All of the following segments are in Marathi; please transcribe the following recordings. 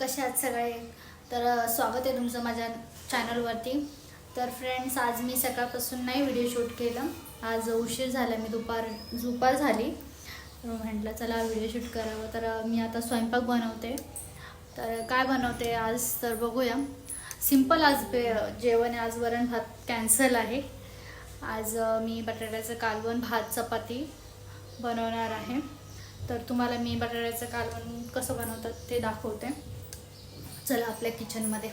कसे आहात सगळे? तर स्वागत आहे तुमचं माझ्या चॅनलवरती तर फ्रेंड्स आज मी सकाळपासून नाही व्हिडिओ शूट केलं. आज उशीर झाला मी दुपार दुपार झाली. म्हटलं चला व्हिडिओ शूट करावं. तर मी आता स्वयंपाक बनवते. तर काय बनवते आज? तर बघूया. सिंपल आज बे जेवण आहे. आज वरण भात कॅन्सल आहे. आज मी बटाट्याचं कालवण भात चपाती बनवणार आहे. तर तुम्हाला मी बटाट्याचं कालवण कसं बनवतात ते दाखवते. चला आपल्या किचनमध्ये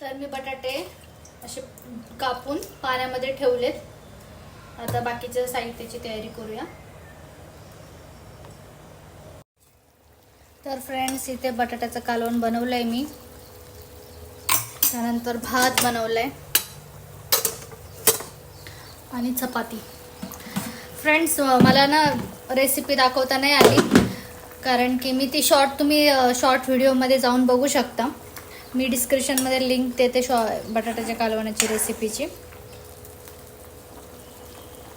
तर मी बटाटे असे कापून पाण्यामध्ये ठेवलेत. आता बाकीच्या साहित्याची तयारी करूया. तर फ्रेंड्स इथे बटाट्याचं कालवण बनवलं आहे मी. त्यानंतर भात बनवलं आहे आणि चपाती. फ्रेंड्स मला ना रेसिपी दाखवता नाही आली. कारण की मी ती शॉर्ट तुम्ही शॉर्ट व्हिडिओमध्ये जाऊन बघू शकता. मी डिस्क्रिप्शनमध्ये लिंक देते शॉ बटाट्याच्या कालवणाची रेसिपीची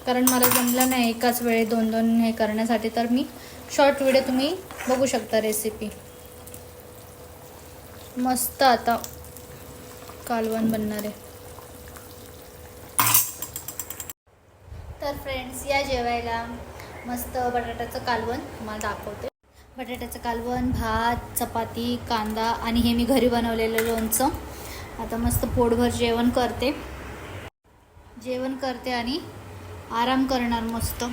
कारण मला जमलं नाही एकाच वेळी दोन दोन हे करण्यासाठी तर मी शॉर्ट व्हिडिओ तुम्ही बघू शकता रेसिपी मस्त आता कालवण बनणार आहे. तर फ्रेंड्स या जेवायला मस्त बटाट्याचं कालवण तुम्हाला दाखवते. बटाट्याचं कालवण भात चपाती कांदा आणि हे मी घरी बनवलेलं लोणचं. आता मस्त पोटभर जेवण करते. जेवण करते आणि आराम करणार मस्त.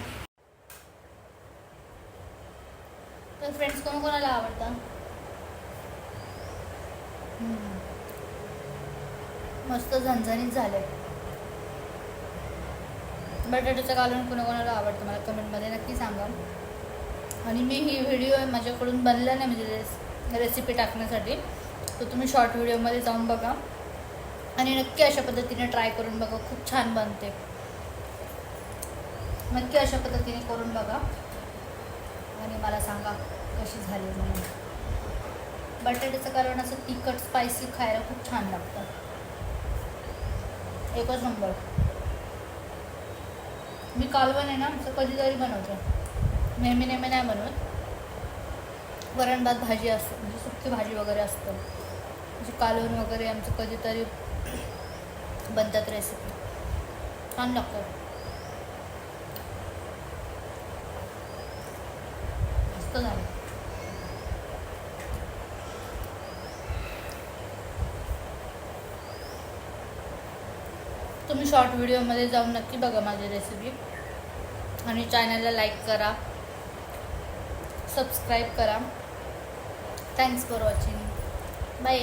तर फ्रेंड्स कोण कोणाला आवडतं? मस्त झणझणीत झाले. बटाट्याचं कालवण कोणाकोणाला आवडतं? मला कमेंटमध्ये नक्की सांगा. आणि मी ही व्हिडिओ माझ्याकडून बनला नाही म्हणजे रेस रेसिपी टाकण्यासाठी. तर तुम्ही शॉर्ट व्हिडिओमध्ये जाऊन बघा. आणि नक्की अशा पद्धतीने ट्राय करून बघा. खूप छान बनते. नक्की अशा पद्धतीने करून बघा. आणि मला सांगा कशी झाली म्हणून. बटाट्याचं कारण असं तिखट स्पायसी खायला खूप छान लागतं. एकच नंबर मी कालवण आहे ना असं कधीतरी बनवते. नेहमी नेहमी नाही बनवत वरण भात भाजी असते म्हणजे सुकी भाजी वगैरे असतं. म्हणजे कालवण वगैरे आमचं कधीतरी बनतात रेसिपी छान लागतं मस्त झालं. तुम्ही शॉर्ट व्हिडिओमध्ये जाऊन नक्की बघा माझी रेसिपी आणि चॅनलला लाईक करा. सबस्क्राईब करा. Thanks for watching bye